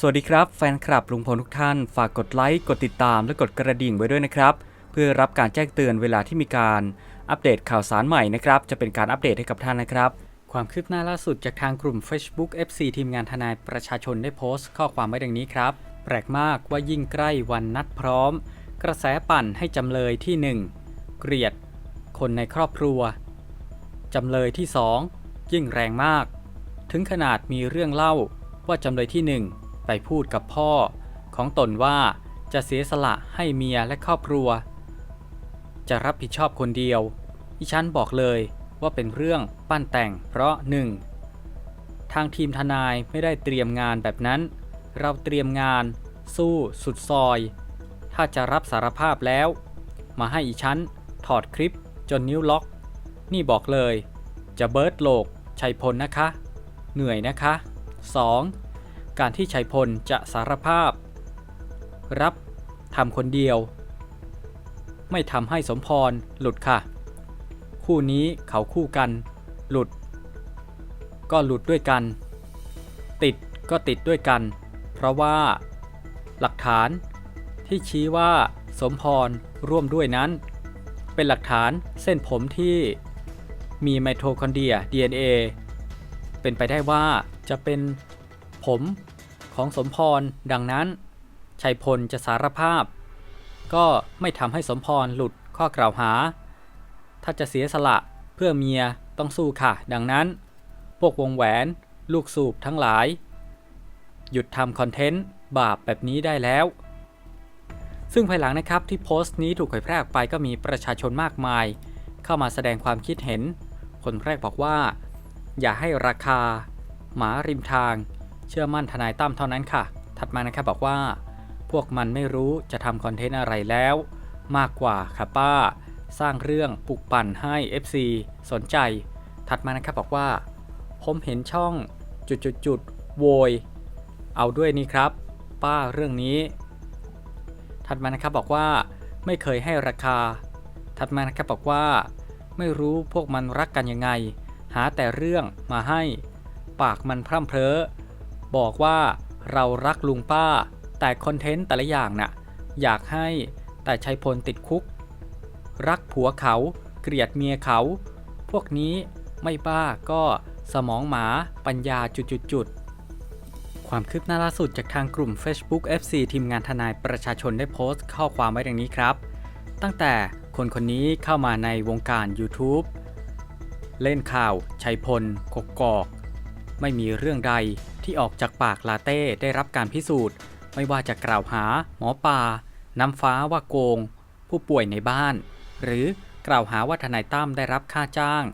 สวัสดีครับแฟนคลับลุงพลทุกท่าน ฝากกดไลค์ กดติดตามและกดกระดิ่งไว้ด้วยนะครับ เพื่อรับการแจ้งเตือนเวลาที่มีการอัปเดตข่าวสารใหม่นะครับ จะเป็นการอัปเดตให้กับท่านนะครับ ความคืบหน้าล่าสุดจากทางกลุ่ม Facebook FC ทีมงานทนายประชาชนได้โพสต์ ข้อความไว้ดังนี้ครับ แปลกมากว่ายิ่งใกล้วันนัดพร้อม กระแสปั่นให้จำเลยที่ 1 เกลียด คนในครอบครัวจำเลยที่ 2 ยิ่งแรงมาก ถึงขนาดมีเรื่องเล่าว่าจำเลยที่ 1 ไปพูดกับพ่อของตนว่าจะเสียสละให้เมียและครอบครัว จะรับผิดชอบคนเดียวอีฉันบอกเลยว่าเป็นเรื่องปั้นแต่งเพราะ 1. ทางทีมทนายไม่ได้เตรียมงานแบบนั้น เราเตรียมงาน สู้สุดซอย ถ้าจะรับสารภาพแล้ว มาให้อีฉันถอดคลิปจนนิ้วล็อก นี่บอกเลย จะเบิร์ดโลกชัยพลนะคะ เหนื่อยนะคะ 2. การที่ชัยพลจะสารภาพ รับทำคนเดียว ไม่ทำให้สมพรหลุดค่ะ คู่นี้เขาคู่กัน หลุด ก็หลุดด้วยกัน ติดก็ติดด้วยกัน เพราะว่า หลักฐานที่ชี้ว่าสมพรร่วมด้วยนั้น เป็นหลักฐานเส้นผมที่มีไมโทคอนเดรีย DNA เป็นไปได้ว่าจะเป็นผม ของสมพร ดังนั้นชัยพลจะสารภาพ ก็ไม่ทำให้สมพรหลุดข้อกล่าวหา ถ้าจะเสียสละเพื่อเมียต้องสู้ค่ะ ดังนั้น พวกวงแหวนลูกสูบทั้งหลาย หยุดทำคอนเทนต์บาปแบบนี้ได้แล้ว ซึ่งภายหลังนะครับที่โพสต์นี้ถูกเผยแพร่ออกไปก็มีประชาชนมากมาย เข้ามาแสดงความคิดเห็น คนแรกบอกว่า อย่าให้ราคา หมาริมทาง เชื่อมั่นทนายตั้มเท่านั้นค่ะ ถัดมานะครับบอกว่า พวกมันไม่รู้จะทำคอนเทนต์อะไรแล้ว มากกว่าค่ะป้า สร้างเรื่องปลุกปั่นให้ FC สนใจ ถัดมานะครับบอกว่า ผมเห็นช่องจุดจุดจุดๆๆโวย เอาด้วยนี่ครับ ป้าเรื่องนี้ ถัดมานะครับบอกว่า ไม่เคยให้ราคา ถัดมานะครับบอกว่า ไม่รู้พวกมันรักกันยังไง หาแต่เรื่องมาให้ ปากมันพร่ำเพร้อ บอกว่าเรารักลุงป้า แต่คอนเทนต์แต่ละอย่างน่ะอยากให้แต่ชัยพลติดคุก รักผัวเขา เกลียดเมียเขา พวกนี้ไม่บ้าก็สมองหมาปัญญาจุดๆๆความคืบหน้าล่าสุดจากทางกลุ่ม Facebook FC ทีมงานทนายประชาชนได้โพสต์ข้อความไว้ดังนี้ครับ ตั้งแต่คนคนนี้เข้ามาในวงการ YouTube เล่นข่าว ชัยพลกกอก ไม่มีเรื่องใดที่ออกจากปากลาเต้ได้รับการพิสูจน์ ไม่ว่าจะกล่าวหา หมอปลาน้ำฟ้าว่าโกง ผู้ป่วยในบ้าน หรือกล่าวหาว่าทนายตั้มได้รับค่าจ้าง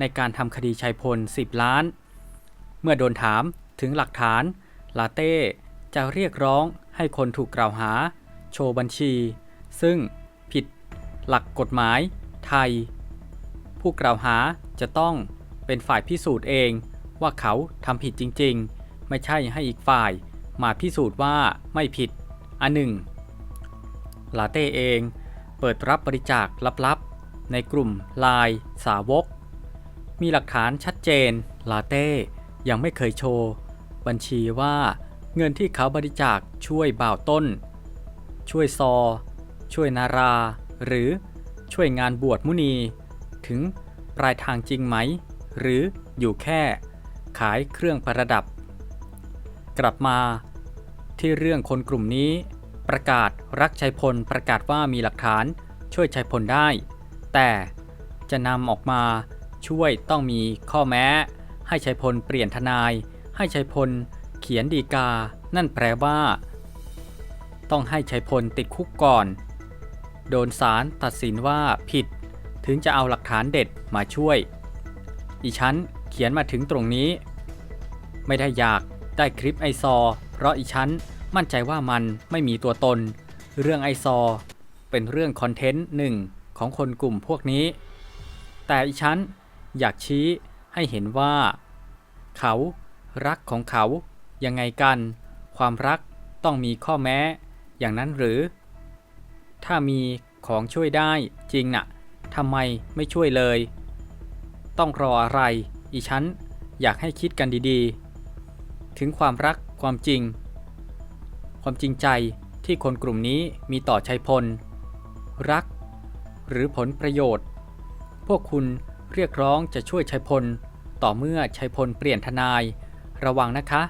ในการทำคดีชัยพล 10 ล้าน เมื่อโดนถามถึงหลักฐาน ลาเต้จะเรียกร้องให้คนถูกกล่าวหา โชว์บัญชี ซึ่งผิดหลักกฎหมาย ไทย ผู้กล่าวหาจะต้องเป็นฝ่ายพิสูจน์เอง ว่าเขาทำผิดจริงๆ ไม่ใช่ให้อีกฝ่ายมาพิสูจน์ว่าไม่ผิด อันหนึ่ง ลาเต้เองเปิดรับบริจาคลับๆ ในกลุ่มลน์สาวก มีหลักฐานชัดเจน ลาเต้ยังไม่เคยโชว์ บัญชีว่าเงินที่เขาบริจาคช่วยบ่าวต้น ช่วยซอ ช่วยนารา หรือช่วยงานบวชมุนี ถึงปลายทางจริงไหม หรืออยู่แค่ ขายเครื่องประดับ กลับมาที่เรื่องคนกลุ่มนี้ ประกาศรักชัยพลประกาศว่ามีหลักฐานช่วยชัยพลได้ แต่จะนำออกมาช่วยต้องมีข้อแม้ ให้ชัยพลเปลี่ยนทนาย ให้ชัยพลเขียนดีกา นั่นแปลว่า ต้องให้ชัยพลติดคุกก่อน โดนศาลตัดสินว่าผิด ถึงจะเอาหลักฐานเด็ดมาช่วย อีฉัน เขียนมาถึงตรงนี้ ไม่ได้อยากได้คลิปไอซอ เพราะอีฉันมั่นใจว่ามันไม่มีตัวตน เรื่องไอซอ เป็นเรื่องคอนเทนต์หนึ่งของคนกลุ่มพวกนี้ แต่อีฉันอยากชี้ให้เห็นว่า เขารักของเขายังไงกัน ความรักต้องมีข้อแม้ อย่างนั้นหรือ ถ้ามีของช่วยได้จริงน่ะทำไมไม่ช่วยเลย ต้องรออะไร อีฉันอยากให้คิดกันดีๆ ถึงความรักความจริง ความจริงใจที่คนกลุ่มนี้มีต่อชัยพล รัก หรือผลประโยชน์ พวกคุณเรียกร้องจะช่วยชัยพล ต่อเมื่อชัยพลเปลี่ยนทนาย ระวังนะคะ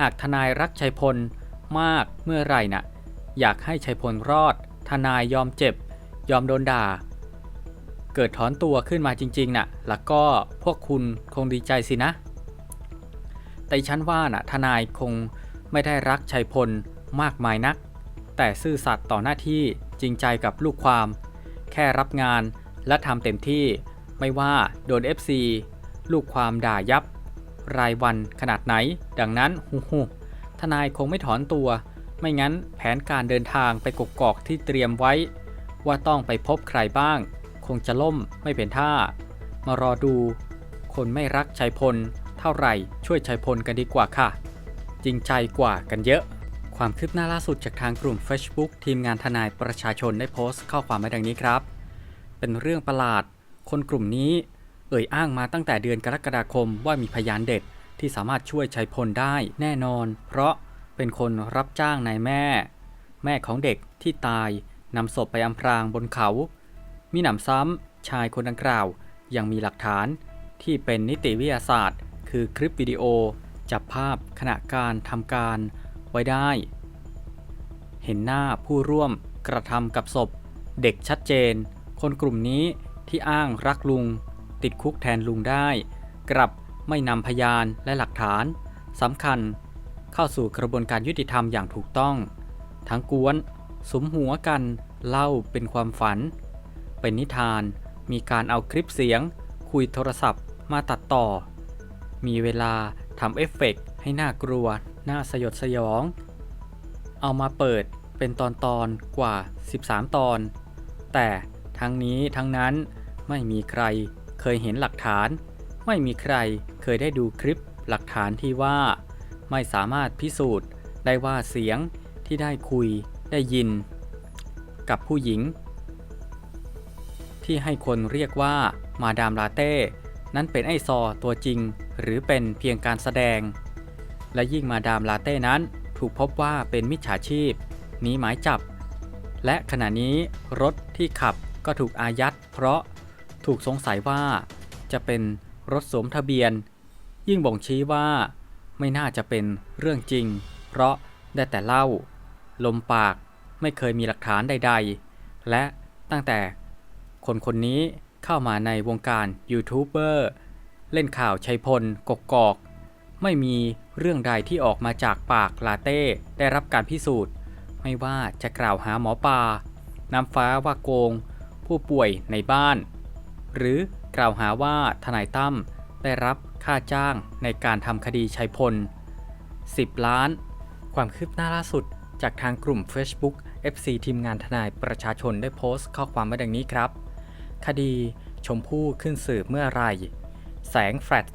หากทนายรักชัยพลมากเมื่อไหร่น่ะ อยากให้ชัยพลรอด ทนายยอมเจ็บ ยอมโดนด่า เกิดถอนตัวขึ้นมาจริงๆน่ะ แล้วก็พวกคุณคงดีใจสินะ แต่ฉันว่าน่ะทนายคงไม่ได้รักชัยพลมากมายนัก แต่ซื่อสัตย์ต่อหน้าที่จริงใจกับลูกความ แค่รับงานและทำเต็มที่ ไม่ว่าโดน FC ลูกความด่ายับ รายวันขนาดไหน ดังนั้นฮูฮูทนายคงไม่ถอนตัว ไม่งั้นแผนการเดินทางไปกกอกที่เตรียมไว้ ว่าต้องไปพบใครบ้าง คงจะล่มไม่เป็นท่า มารอดู คนไม่รักชัยพล เท่าไหร่ช่วยชัยพลกันดีกว่าค่ะ จริงใจกว่ากันเยอะ ความคืบหน้าล่าสุดจากทางกลุ่ม Facebook ทีมงานทนายประชาชนได้โพสต์ข้อความไว้ดังนี้ครับ เป็นเรื่องประหลาด คนกลุ่มนี้ เอ่ยอ้างมาตั้งแต่เดือนกรกฎาคมว่ามีพยานเด็ดที่สามารถช่วยชัยพลได้แน่นอน เพราะเป็นคนรับจ้างนายแม่ แม่ของเด็กที่ตายนำศพไปอำพรางบนเขา มีหนำซ้ำชายคนดังกล่าว ยังมีหลักฐานที่เป็นนิติวิทยาศาสตร์ คือคลิปวิดีโอ จับภาพขณะการทำการไว้ได้ เห็นหน้าผู้ร่วมกระทำกับศพ เด็กชัดเจน คนกลุ่มนี้ที่อ้างรักลุง ติดคุกแทนลุงได้ กลับไม่นำพยานและหลักฐานสำคัญเข้าสู่กระบวนการยุติธรรมอย่างถูกต้อง ทั้งกวนสมหัวกันเล่าเป็นความฝัน เป็นนิทาน มีการเอาคลิปเสียง คุยโทรศัพท์มาตัดต่อ มีเวลาทำเอฟเฟกต์ให้น่ากลัว น่าสยดสยอง เอามาเปิดเป็นตอนตอนๆกว่า 13 ตอน แต่ทั้งนี้ทั้งนั้นไม่มีใครเคยเห็นหลักฐาน ไม่มีใครเคยได้ดูคลิปหลักฐานที่ว่า ไม่สามารถพิสูจน์ได้ว่าเสียงที่ได้คุยได้ยิน กับผู้หญิง ที่ให้คนเรียกว่ามาดามลาเต้ นั้นเป็นไอซอตัวจริง หรือเป็นเพียงการแสดง และยิ่งมาดามลาเต้นั้นถูกพบว่าเป็นมิจฉาชีพหนีหมายจับ และขณะนี้รถที่ขับก็ถูกอายัด เพราะถูกสงสัยว่าจะเป็นรถสวมทะเบียน ยิ่งบ่งชี้ว่าไม่น่าจะเป็นเรื่องจริง เพราะได้แต่เล่า ลมปากไม่เคยมีหลักฐานใด ๆ และตั้งแต่ คนคนนี้เข้ามาในวงการยูทูบเบอร์เล่นข่าวชัยพลกกอก ไม่มีเรื่องใดที่ออกมาจากปากลาเต้ได้รับการพิสูจน์ ไม่ว่าจะกล่าวหาหมอปลาน้ำฟ้าว่าโกง ผู้ป่วยในบ้าน หรือกล่าวหาว่าทนายตั้มได้รับค่าจ้างในการทำคดีชัยพล 10 ล้าน ความคืบหน้าล่าสุดจากทางกลุ่ม Facebook FC ทีมงานทนายประชาชนได้โพสต์ข้อความไว้ดังนี้ครับ คดีชมพู่ขึ้นสืบเมื่อไร แสงแฟลช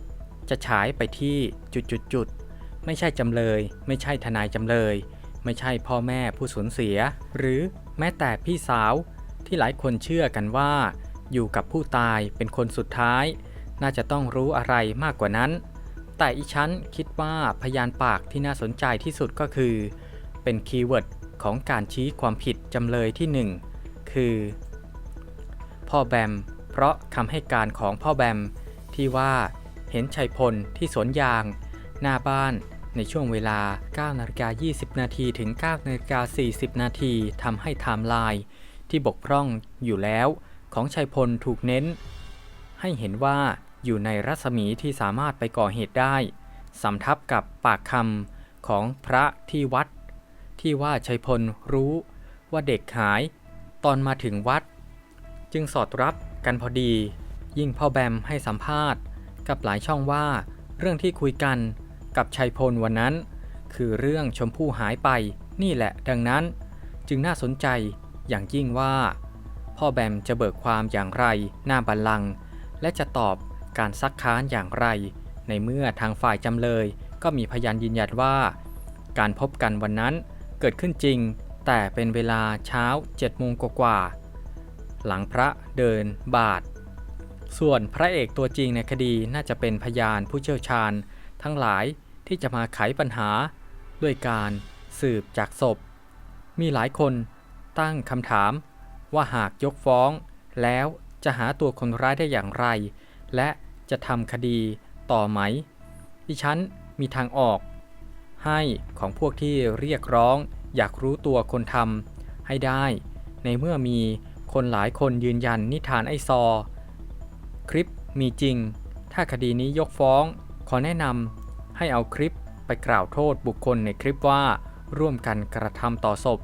จะฉายไปที่จุดๆๆไม่ใช่จำเลย ไม่ใช่ทนายจำเลย ไม่ใช่พ่อแม่ผู้สูญเสีย หรือแม้แต่พี่สาวที่หลายคนเชื่อกันว่า อยู่กับผู้ตายเป็นคนสุดท้าย น่าจะต้องรู้อะไรมากกว่านั้น แต่อีฉันคิดว่าพยานปากที่น่าสนใจที่สุดก็คือ เป็นคีย์เวิร์ดของการชี้ความผิดจำเลยที่ 1 คือ พ่อแบม เพราะคำให้การของพ่อแบม ที่ว่าเห็นชัยพลที่สวนยาง หน้าบ้านในช่วงเวลา 9นาฬิกา20 นาทีถึง 9นาฬิกา40 นาทีทำให้ไทม์ไลน์ที่บกพร่องอยู่แล้ว ของชัยพลถูกเน้น ให้เห็นว่าอยู่ในรัศมีที่สามารถไปก่อเหตุได้สำทับกับปากคำของพระที่วัด ที่ว่าชัยพลรู้ว่าเด็กหาย ตอนมาถึงวัด จึงสอดรับกันพอดี ยิ่งพ่อแบมให้สัมภาษณ์ กับหลายช่องว่า เรื่องที่คุยกันกับชัยพลวันนั้น คือเรื่องชมพู่หายไปนี่แหละ ดังนั้น จึงน่าสนใจอย่างยิ่งว่า พ่อแบมจะเบิกความอย่างไรหน้าบัลลังก์และจะตอบการซักค้านอย่างไร ในเมื่อทางฝ่ายจำเลยก็มีพยานยืนยันว่า การพบกันวันนั้นเกิดขึ้นจริง แต่เป็นเวลาเช้า7โมงกว่า หลังพระเดินบาท ส่วนพระเอกตัวจริงในคดีน่าจะเป็นพยานผู้เชี่ยวชาญ ทั้งหลายที่จะมาไขปัญหา ด้วยการสืบจากศพ มีหลายคนตั้งคำถาม ว่าหากยกฟ้อง แล้วจะหาตัวคนร้ายได้อย่างไร และจะทำคดีต่อไหม ดิฉันมีทางออก ให้ของพวกที่เรียกร้องอยากรู้ตัวคนทำให้ได้ ในเมื่อมี คนหลายคนยืนยันนิทานไอซอ คลิปมีจริง ถ้าคดีนี้ยกฟ้อง ขอแนะนำให้เอาคลิปไปกล่าวโทษบุคคลในคลิปว่าร่วมกันกระทำต่อศพ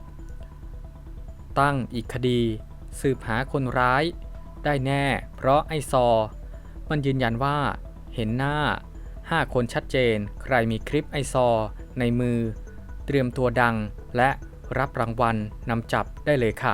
ตั้งอีกคดี สืบหาคนร้าย ได้แน่ เพราะไอซอ มันยืนยันว่า เห็นหน้า 5 คนชัดเจน ใครมีคลิปไอซอ ในมือ เตรียมตัวดังและรับรางวัลนำจับได้เลยค่ะ